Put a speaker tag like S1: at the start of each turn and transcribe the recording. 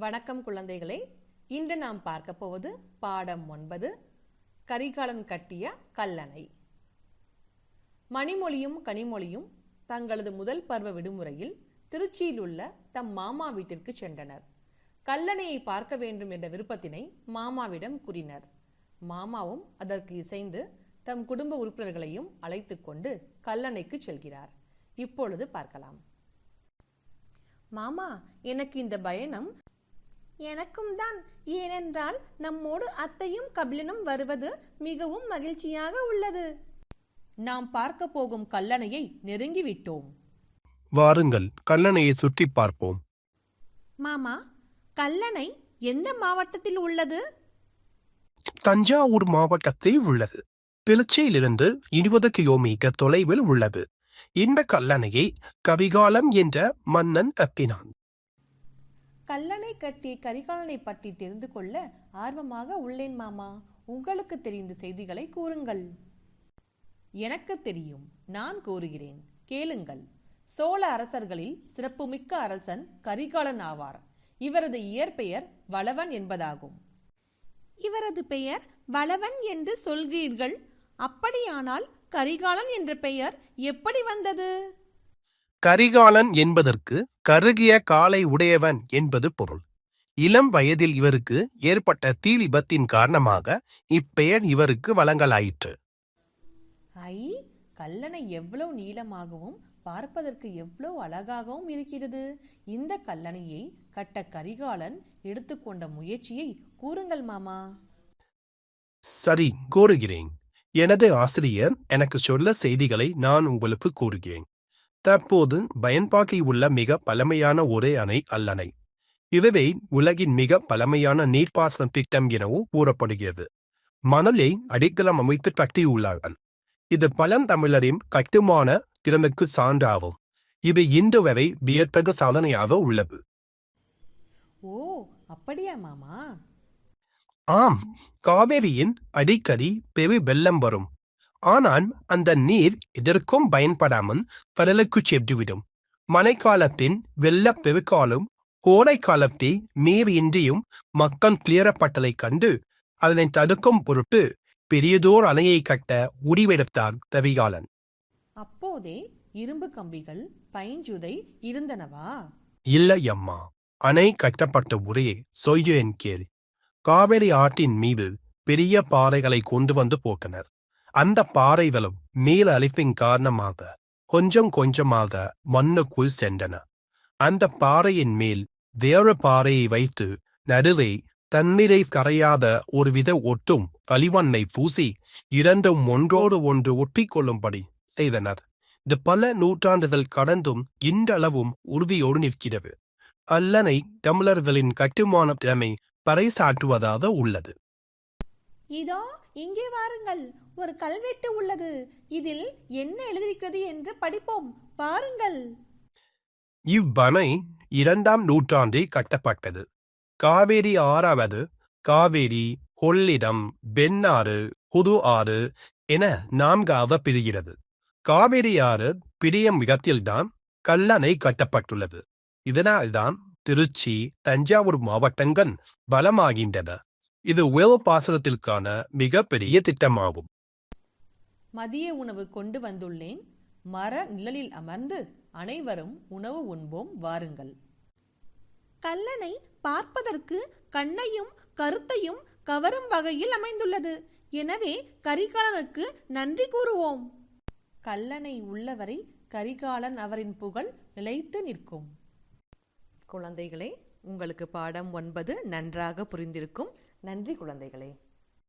S1: வணக்கம் குழந்தைகளே. இன்று நாம் பார்க்க போவது பாடம் ஒன்பது கரிகாலன் கட்டிய கல்லணை. மணிமொழியும் கனிமொழியும் தங்களது முதல் பருவ விடுமுறையில் திருச்சியில் உள்ள தம் மாமா வீட்டிற்கு சென்றனர். கல்லணையை பார்க்க வேண்டும் என்ற விருப்பத்தினை மாமாவிடம் கூறினர். மாமாவும் அதற்கு இசைந்து தம் குடும்ப உறுப்பினர்களையும் அழைத்துக் கொண்டு கல்லணைக்கு செல்கிறார். இப்பொழுது பார்க்கலாம். மாமா எனக்கு இந்த பயணம்
S2: எனக்கும் தான். ஏனென்றால் நம்மோடு அத்தையும் கபிலனும் வருவது மிகவும் மகிழ்ச்சியாக உள்ளது.
S1: நாம் பார்க்க போகும் கல்லணையை நெருங்கிவிட்டோம்.
S3: வாருங்கள் கல்லணையை சுற்றி பார்ப்போம்.
S2: மாமா கல்லணை எந்த மாவட்டத்தில் உள்ளது?
S3: தஞ்சாவூர் மாவட்டத்தில் உள்ளது. திருச்சியிலிருந்து இருபது கிலோமீட்டர் தொலைவில் உள்ளது. இந்த கல்லணையை கவிகாலம் என்ற மன்னன் கட்டினான்
S1: கல்லணை கட்டிய கரிகாலனை பற்றி தெரிந்து கொள்ள ஆர்வமாக உள்ளேன் மாமா. உங்களுக்கு தெரிந்த செய்திகளை கூறுங்கள். எனக்கு தெரியும் நான் கூறுகிறேன். கேளுங்கள். சோழ அரசர்களில் சிறப்புமிக்க அரசன் கரிகாலன் ஆவார். இவரது இயற்பெயர் வளவன் என்பதாகும்.
S2: இவரது பெயர் வளவன் என்று சொல்கிறீர்கள். அப்படியானால் கரிகாலன் என்ற பெயர் எப்படி வந்தது?
S3: கரிகாலன் என்பதற்கு கருகிய காலை உடையவன் என்பது பொருள். இளம் வயதில் இவருக்கு ஏற்பட்ட தீ விபத்தின் காரணமாக இப்பெயர் இவருக்கு வழங்கலாயிற்று.
S1: ஐ கல்லணை எவ்வளவு நீளமாகவும் பார்ப்பதற்கு எவ்வளவு அழகாகவும் இருக்கிறது. இந்த கல்லணையை கட்ட கரிகாலன் எடுத்துக்கொண்ட முயற்சியை கூறுங்கள் மாமா.
S3: சரி கூறுகிறேன் எனது ஆசிரியர் எனக்கு சொல்ல செய்திகளை நான் உங்களுக்கு கூறுகிறேன். தற்போது பயன்பாட்டில் உள்ள மிக பழமையான ஒரே அணை அல்லணை. இதுவே உலகின் மிக பழமையான நீர்ப்பாசன திட்டம் எனவும் கூறப்படுகிறது. மணலை அடித்தளம் அமைத்து கட்டியுள்ளார்கள் இது பழந்தமிழரின் கட்டுமான திறனுக்கு சான்றாகும். இது இன்று வரை வியற்பக சாதனையாக உள்ளது.
S1: ஓ அப்படியா மாமா?
S3: ஆம் காவேரியின் அடிக்கடி பெரு வெள்ளம் வரும். ஆனால் அந்த நீர் எதற்கும் பயன்படாமல் கடலுக்கு சென்றுவிடும். மழைக்காலத்தின் வெள்ளப் பெருக்காலும் கோடை காலத்தில் நீர் இன்றியும் மக்கள் கிளியரப்பட்டதைக் கண்டு அதனை தடுக்கும் பொருட்டு பெரியதோர் அணையை கட்ட முடிவெடுத்தார் கரிகாலன்
S1: அப்போதே இரும்பு கம்பிகள் பைஞ்சுதை இருந்தனவா?
S3: இல்லை அம்மா அணை கட்டப்பட்ட ஒரே சொய்யன் கேள். காவிரி ஆற்றின் மீது பெரிய பாறைகளை கொண்டு வந்து போட்டனர். அந்த பாறைகளும் நீல அழிப்பின் காரணமாக கொஞ்சம் கொஞ்சமாக மண்ணுக்குள் சென்றன. அந்த பாறையின் மேல் வேறு பாறையை வைத்து நடுவே தண்ணீரை கரையாத ஒருவித ஒட்டும் களிமண்ணை பூசி இரண்டும் ஒன்றோடு ஒன்று ஒட்டிக்கொள்ளும்படி செய்தனர். இது பல நூற்றாண்டுகள் கடந்தும் இன்றளவும் உறுதியோடு நிற்கிறது. அல்லனை தமிழர்களின் கட்டுமான திறமை பறைசாற்றுவதாக உள்ளது.
S2: இதோ இங்கே வாருங்கள். ஒரு கல்வெட்டு உள்ளது. இதில் என்ன எழுதியிருக்கிறது என்று படிப்போம். பாருங்கள்
S3: இவ்வணை இரண்டாம் நூற்றாண்டில் கட்டப்பட்டது. காவேரி ஆறாவது காவேரி கொள்ளிடம் பென்னாறு புது ஆறு என நான்காக பிரிகிறது. காவேரி ஆறு பிரியம் இடத்தில்தான் கல்லணை கட்டப்பட்டுள்ளது. இதனால்தான் திருச்சி தஞ்சாவூர் மாவட்டங்கள் பலமாகின்றன. இது உயர் பாசனத்திற்கான மிகப்பெரிய திட்டமாகும்.
S1: மதிய உணவு கொண்டு வந்துள்ளேன். மர நிழலில் அமர்ந்து அனைவரும் உணவு உண்போம் வாருங்கள்.
S2: கல்லணை பார்ப்பதற்கு கண்ணையும் கருத்தையும் கவரும் வகையில் அமைந்துள்ளது. எனவே கரிகாலனுக்கு நன்றி கூறுவோம்.
S1: கல்லணை உள்ளவரை கரிகாலன் அவரின் புகழ் நிலைத்து நிற்கும். குழந்தைகளே உங்களுக்கு பாடம் ஒன்பது நன்றாக புரிந்திருக்கும். நன்றி குழந்தைகளே.